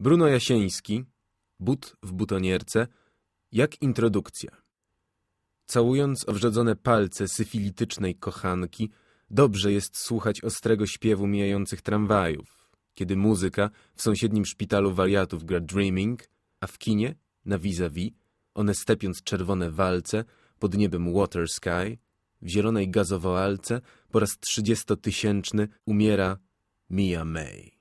Bruno Jasieński, but w butonierce, jak introdukcja. Całując owrzedzone palce syfilitycznej kochanki, dobrze jest słuchać ostrego śpiewu mijających tramwajów, kiedy muzyka w sąsiednim szpitalu wariatów gra Dreaming, a w kinie, na vis-a-vis, one stepiąc czerwone walce pod niebem Water Sky, w zielonej gazowoalce po raz trzydziestotysięczny umiera Mia May.